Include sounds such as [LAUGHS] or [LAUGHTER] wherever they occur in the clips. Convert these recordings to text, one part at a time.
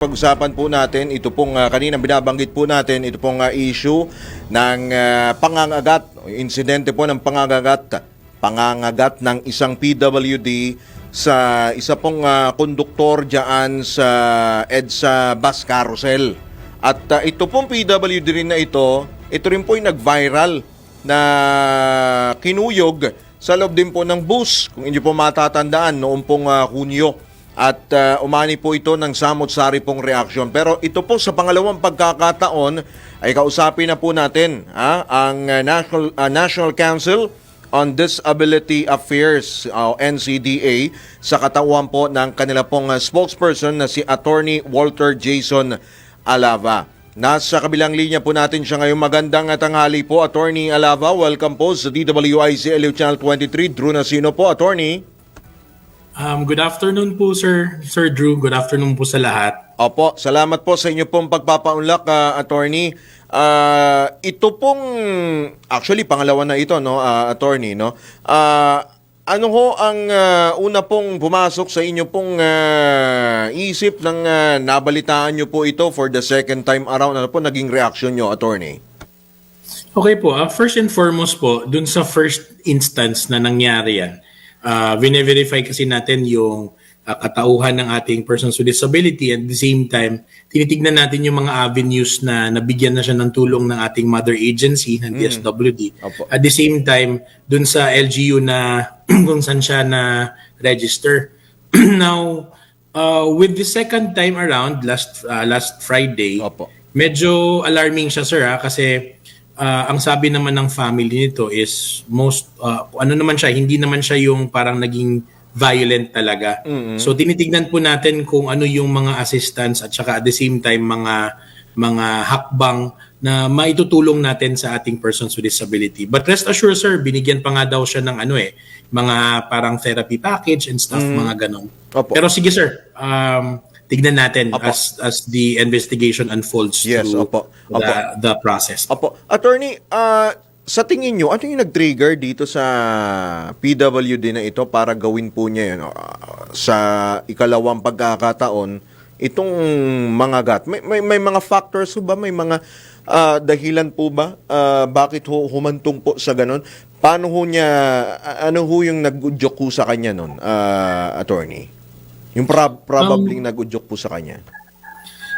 Pag-usapan po natin, ito pong uh, kanina binabanggit po natin, ito pong uh, issue ng uh, pangangagat, insidente po ng pangangagat, pangangagat ng isang PWD sa isa pong uh, konduktor diyan sa EDSA bus carousel. At uh, ito pong PWD rin na ito, ito rin po yung nag-viral na kinuyog sa loob din po ng bus. Kung inyo po matatandaan, noong pong uh, Hunyo. At uh, umani po ito ng samot-sari pong reaksyon. Pero ito po sa pangalawang pagkakataon ay kausapin na po natin ha, ang uh, National, uh, National Council on Disability Affairs o NCDA sa katawan po ng kanila pong uh, spokesperson na si Attorney Walter Jason Alava. Nasa kabilang linya po natin siya ngayon. Magandang tanghali po, Attorney Alava. Welcome po sa DWIC LU Channel 23. Drew Nasino po, Attorney. Um, good afternoon po, Sir Sir Drew. Good afternoon po sa lahat. Opo, salamat po sa inyo pong pagpapaunlak, uh, attorney. Uh, ito pong, actually, pangalawa na ito, no, uh, attorney, no? Uh, ano ho ang uh, una pong pumasok sa inyo pong uh, isip ng uh, nabalitaan nyo po ito for the second time around? Ano po naging reaction nyo, attorney? Okay po, uh, first and foremost po, dun sa first instance na nangyari yan, uh, vine-verify kasi natin yung uh, katauhan ng ating persons with disability at the same time, tinitignan natin yung mga avenues na nabigyan na siya ng tulong ng ating mother agency, ng DSWD. Opo. At the same time, dun sa LGU na [CLEARS THROAT] kung saan siya na register. [CLEARS THROAT] Now, uh, with the second time around, last uh, last Friday, Opo. medyo alarming siya sir ha, kasi uh, ang sabi naman ng family nito is most uh, ano naman siya hindi naman siya yung parang naging violent talaga. So tinitignan po natin kung ano yung mga assistance at saka at the same time mga mga hakbang na maitutulong natin sa ating persons with disability. But rest assured sir, binigyan pa nga daw siya ng ano eh, mga parang therapy package and stuff, mga ganon. Opo. Pero sige sir, um, tignan natin Opo. as as the investigation unfolds Yes, through opo. the, Opo. the process. Opo. Attorney, ah, sa tingin nyo, ano yung nag-trigger dito sa PWD na ito para gawin po niya yun? ah, sa ikalawang pagkakataon, itong mga gat. May, may, may mga factors ba? May mga ah, dahilan po ba? Ah, bakit ho humantong po sa ganun? Paano ho niya, ano ho yung ho sa kanya nun, ah, attorney? Yung prob- probably nag-udyok po sa kanya.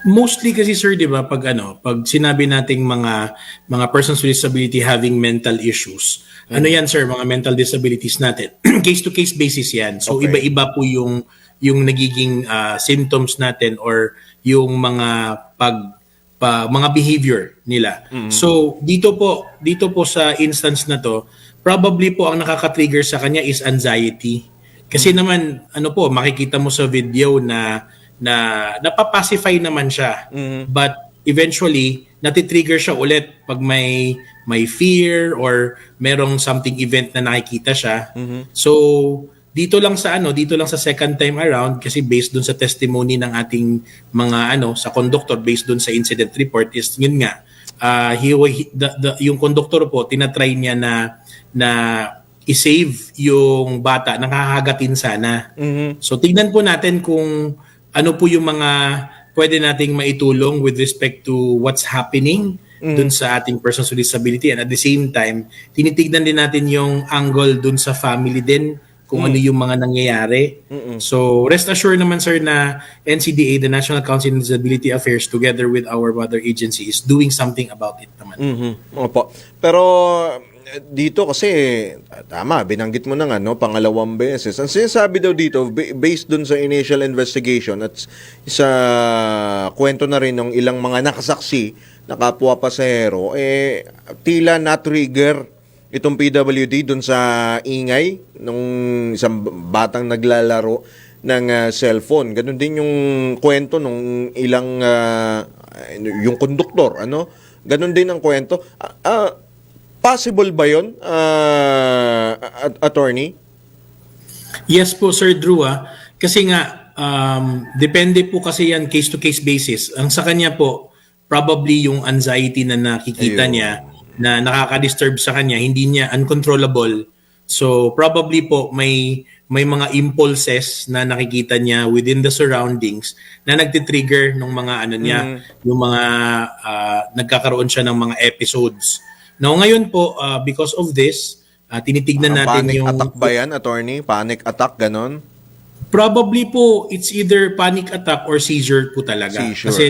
Mostly kasi sir, 'di ba, pag ano, pag sinabi nating mga mga persons with disability having mental issues. Ano 'yan sir, mga mental disabilities natin. case to case basis 'yan. So Okay. iba-iba po yung yung nagiging ah, symptoms natin or yung mga pag pa, mga behavior nila. So dito po, dito po sa instance na to, probably po ang nakaka-trigger sa kanya is anxiety. Kasi naman ano po, makikita mo sa video na na napapacify naman siya. But eventually, natitrigger siya ulit pag may may fear or merong something event na nakikita siya. So, dito lang sa ano, dito lang sa second time around kasi based dun sa testimony ng ating mga ano sa conductor based dun sa incident report is yun nga uh, he, he the, the, yung conductor po tinatry niya na na i-save yung bata nakakagatin sana. So tignan po natin kung ano po yung mga pwede nating maitulong with respect to what's happening dun sa ating persons with disability and at the same time tinitignan din natin yung angle dun sa family din kung ano yung mga nangyayari. So rest assured naman sir na NCDA, the National Council on Disability Affairs together with our mother agency is doing something about it naman. Mhm. Opo. Pero dito kasi tama, binanggit mo na nga no, pangalawang beses. Ang sinasabi daw dito ba- based dun sa initial investigation at sa kwento na rin ng ilang mga nakasaksi na kapwa pasahero eh tila na-trigger itong PWD dun sa ingay nung isang batang naglalaro ng ah, cellphone. Ganun din yung kwento nung ilang ah, yung konduktor, ano? Ganun din ang kwento. Ah, ah, possible ba 'yon, ah, at- attorney? Yes po Sir Drew ah. Kasi nga um, depende po kasi yan case to case basis. Ang sa kanya po probably yung anxiety na nakikita Ayun. niya na nakaka-disturb sa kanya, hindi niya uncontrollable. So probably po may may mga impulses na nakikita niya within the surroundings na nagti-trigger ng mga ano niya, yung mga ah, nagkakaroon siya ng mga episodes. Now ngayon po ah, because of this, ah, tinitignan Ang natin panic yung attack ba yan, attorney? Panic attack, ganon? Probably po, it's either panic attack or seizure po talaga. Seizure. Kasi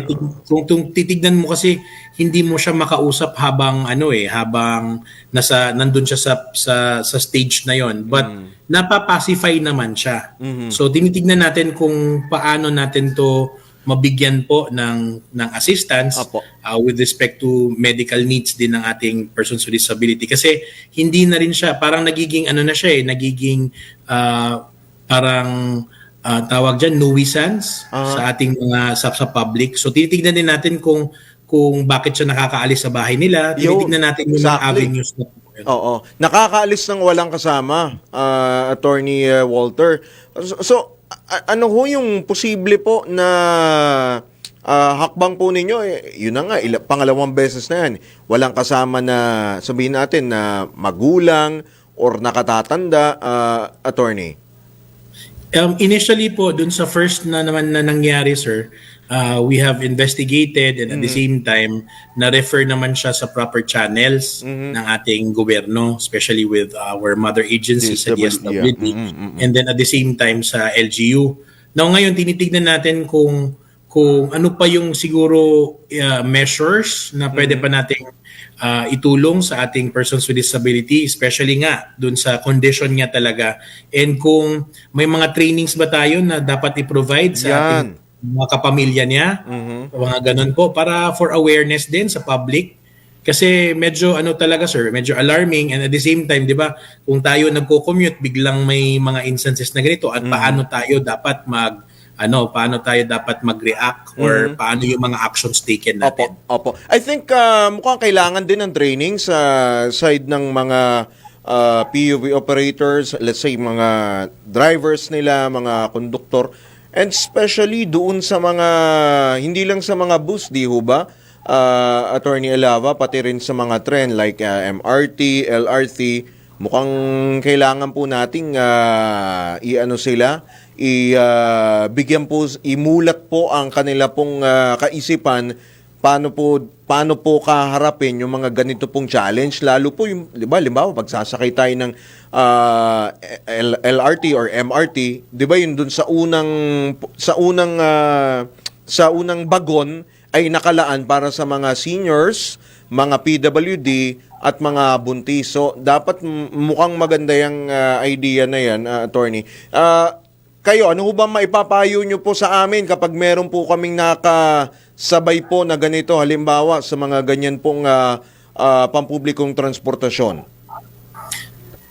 kung, kung titignan mo kasi hindi mo siya makausap habang ano eh, habang nasa nandun siya sa sa sa stage na 'yon. But Mm. napapacify naman siya. Mm-hmm. So tinitignan natin kung paano natin to mabigyan po ng ng assistance uh, with respect to medical needs din ng ating persons with disability kasi hindi na rin siya parang nagiging ano na siya eh nagiging uh, parang uh, tawag diyan nuisance Ah. sa ating mga sa, sa public so tinitingnan din natin kung kung bakit siya nakakaalis sa bahay nila Yun. tinitingnan natin yung mga Exactly. avenues na Oo. Nakakaalis ng walang kasama, ah, Attorney ah, Walter. So, so, ano ho yung posible po na ah, hakbang po ninyo? Eh, yun na nga, ila- pangalawang beses na yan. Walang kasama na, sabihin natin, na magulang or nakatatanda, ah, Attorney. Um, initially po, dun sa first na naman na nangyari, sir, uh, we have investigated and at the same time, na-refer naman siya sa proper channels ng ating gobyerno, especially with our mother agency sa DSWD, DSWD, and then at the same time sa LGU. Now ngayon, tinitignan natin kung kung ano pa yung siguro uh, measures na pwede pa nating uh, itulong sa ating persons with disability, especially nga dun sa condition niya talaga. And kung may mga trainings ba tayo na dapat i-provide sa Yan. ating mga kapamilya niya, mga ganun po, para for awareness din sa public. Kasi medyo ano talaga sir, medyo alarming and at the same time, 'di ba, kung tayo nagko-commute biglang may mga instances na ganito at paano tayo dapat mag ano, paano tayo dapat mag-react or paano yung mga actions taken Opo, natin. opo. I think ah, mukhang kailangan din ng training sa side ng mga ah, PUV operators, let's say mga drivers nila, mga konduktor, and especially doon sa mga, hindi lang sa mga bus, di ho ba? Ah, Attorney Elava, pati rin sa mga tren like ah, MRT, LRT, mukhang kailangan po nating ah, i-ano sila, i ah, bigyan po imulat po ang kanila pong ah, kaisipan paano po paano po kaharapin yung mga ganito pong challenge lalo po yung 'di ba limbawa pagsasakay tayo ng ah, L- LRT or MRT 'di ba yun dun sa unang sa unang ah, sa unang bagon ay nakalaan para sa mga seniors, mga PWD at mga buntis. So dapat mukhang maganda yung ah, idea na yan, ah, attorney. Ah, kayo, ano ba maipapayo nyo po sa amin kapag meron po kaming nakasabay po na ganito, halimbawa sa mga ganyan pong ah, ah, pampublikong transportasyon?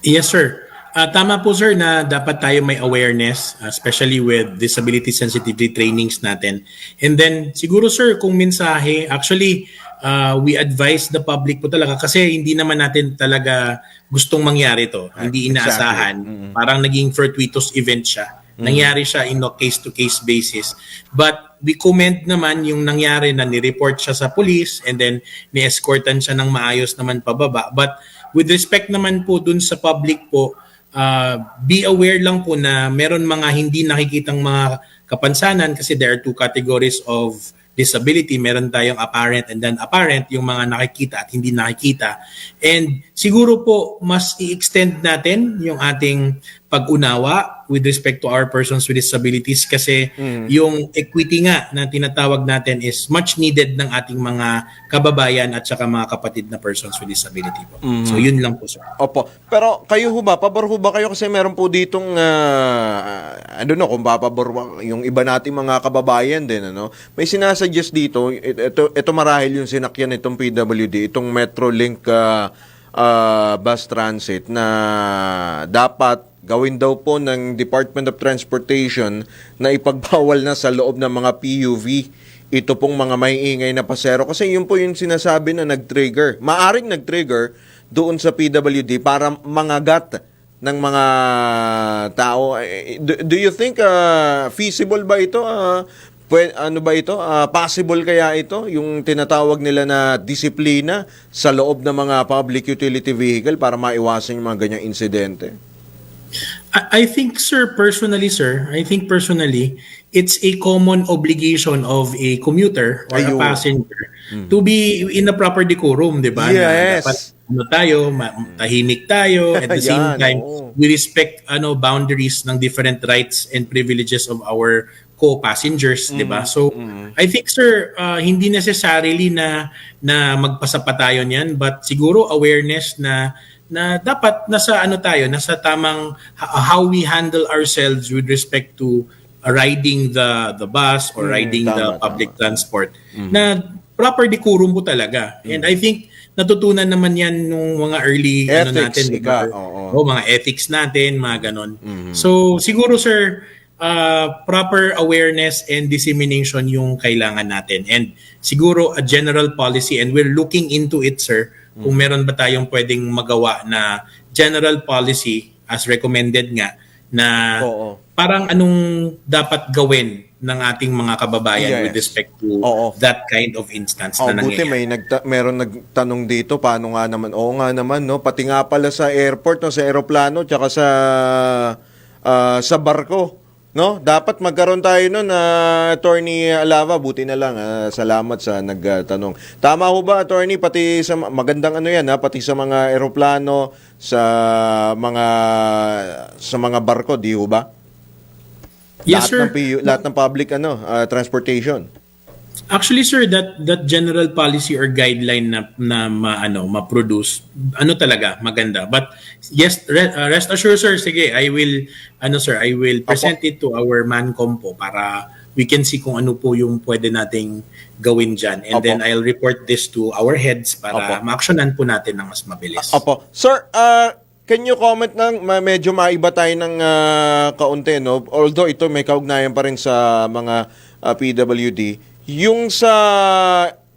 Yes, sir. Ah, tama po sir na dapat tayo may awareness, especially with disability sensitivity trainings natin. And then siguro sir, kung mensahe, actually ah, we advise the public po talaga kasi hindi naman natin talaga gustong mangyari to. Hindi inaasahan. Parang naging fortuitous event siya. Nangyari siya in a case-to-case basis. But we comment naman yung nangyari na ni-report siya sa police and then ni-escortan siya ng maayos naman pababa. But with respect naman po dun sa public po, uh, be aware lang po na meron mga hindi nakikitang mga kapansanan kasi there are two categories of disability. Meron tayong apparent and then apparent, yung mga nakikita at hindi nakikita. And siguro po, mas i-extend natin yung ating pag-unawa with respect to our persons with disabilities kasi yung equity nga na tinatawag natin is much needed ng ating mga kababayan at saka mga kapatid na persons with disability po. So yun lang po sir. Opo. Pero kayo ho ba, pabor ho ba kayo kasi meron po ditong, ah, I don't know kung papabor yung iba nating mga kababayan din, ano? May sinasuggest dito, it- ito, ito marahil yung sinakyan itong PWD, itong Metrolink ah, ah, bus transit na dapat gawin daw po ng Department of Transportation na ipagbawal na sa loob ng mga PUV ito pong mga may ingay na pasero kasi yun po yung sinasabi na nag-trigger. Maaring nag-trigger doon sa PWD para mangagat ng mga tao. Eh, Do, do you think uh, feasible ba ito? Uh, ano ba ito? Uh, possible kaya ito? Yung tinatawag nila na disiplina sa loob ng mga public utility vehicle para maiwasan yung mga ganyang insidente? I I think, sir, personally, sir, I think personally, it's a common obligation of a commuter or Ayun. a passenger to be in a proper decorum, di ba? Na Yes. dapat ano tayo, tahimik tayo, at the [LAUGHS] same Yan, time, oo. we respect ano boundaries ng different rights and privileges of our co-passengers, di ba? So, I think sir, uh, hindi necessarily na na magpasa pa tayo niyan, but siguro awareness na na dapat nasa ano tayo, nasa tamang how we handle ourselves with respect to riding the the bus or riding the tama, public transport na proper decorum po talaga. And I think natutunan naman yan nung mga early ano Ethics, natin, di ika, ba? oo. O, mga ethics natin, mga ganon. So, siguro sir, uh, proper awareness and dissemination yung kailangan natin. And siguro a general policy and we're looking into it, sir, kung meron ba tayong pwedeng magawa na general policy as recommended nga na Oo. parang anong dapat gawin ng ating mga kababayan Yes. with respect to Oo. that kind of instance Oh, na buti nangyayari. may nagta- meron nagtanong dito paano nga naman. Oo nga naman no, pati nga pala sa airport no, sa eroplano tsaka sa ah, sa barko, no? Dapat magkaroon tayo no na Attorney Alava, buti na lang. ah, salamat sa nagtanong. Tama ho ba Attorney pati sa ma- magandang ano yan ha, pati sa mga eroplano, sa mga sa mga barko, di ho ba? lahat Yes, sir. ng PU lahat ng public ano, ah, transportation. Actually sir that that general policy or guideline na na ma, ano ma-produce ano talaga maganda but yes re- uh, rest assured sir sige I will ano sir I will present it to our mancom po para we can see kung ano po yung pwede nating gawin diyan and Opo. then I'll report this to our heads para Opo. ma-actionan po natin ng mas mabilis. Opo. Sir, uh, can you comment ng medyo maiba tayo ng uh, kaunti, no? Although ito may kaugnayan pa rin sa mga uh, PWD. Yung sa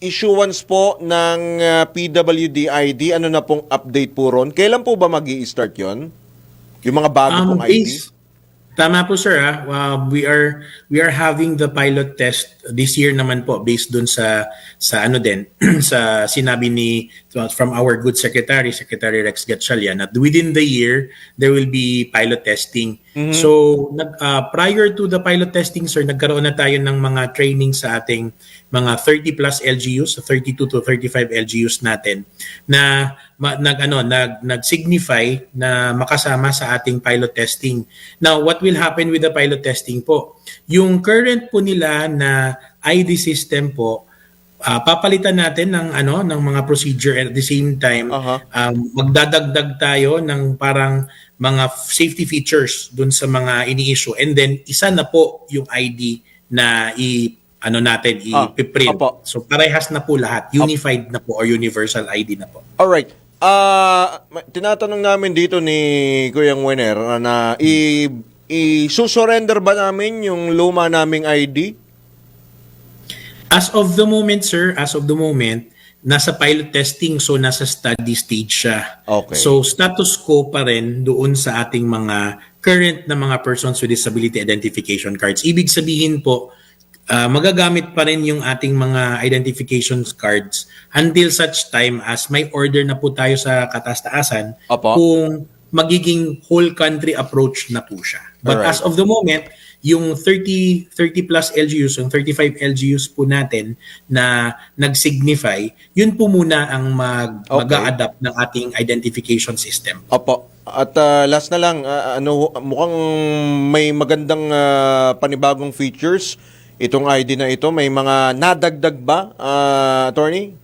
issuance po ng uh, PWD ID, ano na pong update po ron? Kailan po ba mag start yon? Yung mga bago Um, pong ID? Tama po sir ah. Uh, we are we are having the pilot test this year naman po based dun sa sa ano din [CLEARS THROAT] sa sinabi ni from our good secretary Secretary Rex Gatchalian that within the year there will be pilot testing. So nag uh, prior to the pilot testing sir nagkaroon na tayo ng mga training sa ating mga 30 plus LGUs, 32 to 35 LGUs natin na ma, nag ano nag nag-signify na makasama sa ating pilot testing. Now, what will happen with the pilot testing po? Yung current po nila na ID system po ah, papalitan natin ng ano ng mga procedure at the same time Aha. um, magdadagdag tayo ng parang mga safety features dun sa mga ini-issue and then isa na po yung ID na i ano natin Ah, i-print. opo. So parehas na po lahat, unified na po or universal ID na po. Alright. Ah, ma- tinatanong namin dito ni Kuya Wenner na i i-surrender ba namin yung luma naming ID? As of the moment, sir, as of the moment, nasa pilot testing so nasa study stage siya. Okay. So status quo pa rin doon sa ating mga current na mga persons with disability identification cards. Ibig sabihin po, ah, magagamit pa rin yung ating mga identification cards until such time as may order na po tayo sa katastaasan Opo. kung magiging whole country approach na po siya. But Alright. as of the moment, yung 30 30 plus LGUs, yung 35 LGUs po natin na nag-signify, yun po muna ang mag Okay. mag-a-adapt ng ating identification system. Opo. At ah, last na lang, ah, ano mukhang may magandang ah, panibagong features itong ID na ito. May mga nadagdag ba, ah, attorney?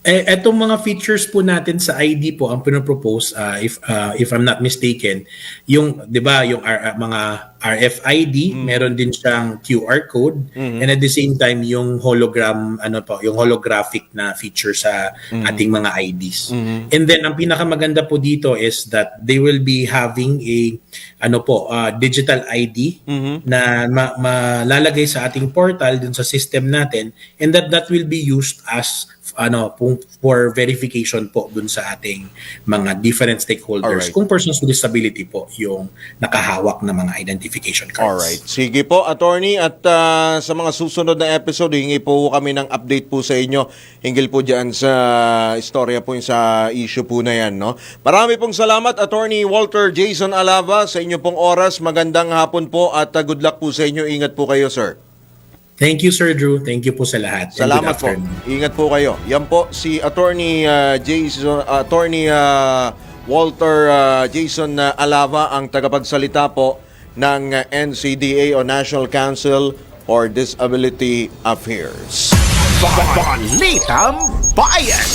Eh, etong mga features po natin sa ID po ang pinopropose uh, if uh, if I'm not mistaken, yung 'di ba, yung R- uh, mga RFID, meron din siyang QR code and at the same time yung hologram ano po, yung holographic na feature sa ating mga IDs. And then ang pinakamaganda po dito is that they will be having a ano po, uh, digital ID na ma- malalagay sa ating portal dun sa system natin and that that will be used as ano for verification po dun sa ating mga different stakeholders Alright. kung persons with disability po yung nakahawak ng mga identification identification cards. Alright. Sige po, attorney. At ah, sa mga susunod na episode, hingi po kami ng update po sa inyo. Hinggil po dyan sa istorya po yung sa issue po na yan. No? Marami pong salamat, attorney Walter Jason Alava, sa inyo pong oras. Magandang hapon po at ah, good luck po sa inyo. Ingat po kayo, sir. Thank you, Sir Drew. Thank you po sa lahat. Salamat po. Ingat po kayo. Yan po si Attorney ah, Jason Attorney ah, Walter ah, Jason ah, Alava ang tagapagsalita po ng ah, NCDA o National Council for Disability Affairs. Balitang Bayan!